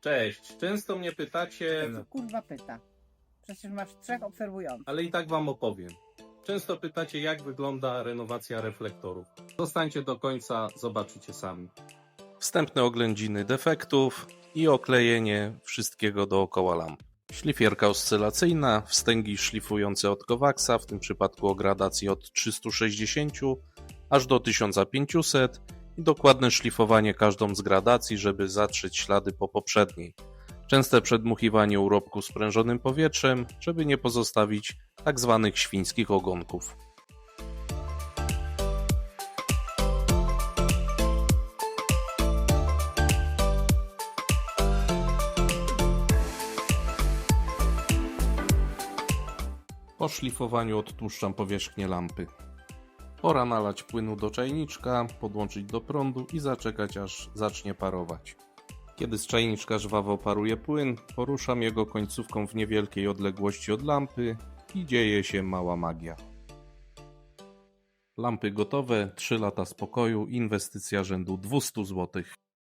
Cześć, często mnie pytacie, Co kurwa pyta? Przecież masz trzech obserwujących. ale i tak wam opowiem. Często pytacie, jak wygląda renowacja reflektorów. Zostańcie do końca, zobaczycie sami. Wstępne oględziny defektów i oklejenie wszystkiego dookoła lamp. Szlifierka oscylacyjna, wstęgi szlifujące od Kowaxa, w tym przypadku o gradacji od 360 aż do 1500 dokładne szlifowanie każdą z gradacji, żeby zatrzeć ślady po poprzedniej. Częste przedmuchiwanie urobku sprężonym powietrzem, żeby nie pozostawić tak zwanych świńskich ogonków. Po szlifowaniu odtłuszczam powierzchnię lampy. Pora nalać płynu do czajniczka, podłączyć do prądu i zaczekać aż zacznie parować. Kiedy z czajniczka żwawo paruje płyn, poruszam jego końcówką w niewielkiej odległości od lampy i dzieje się mała magia. Lampy gotowe, 3 lata spokoju, inwestycja rzędu 200 zł.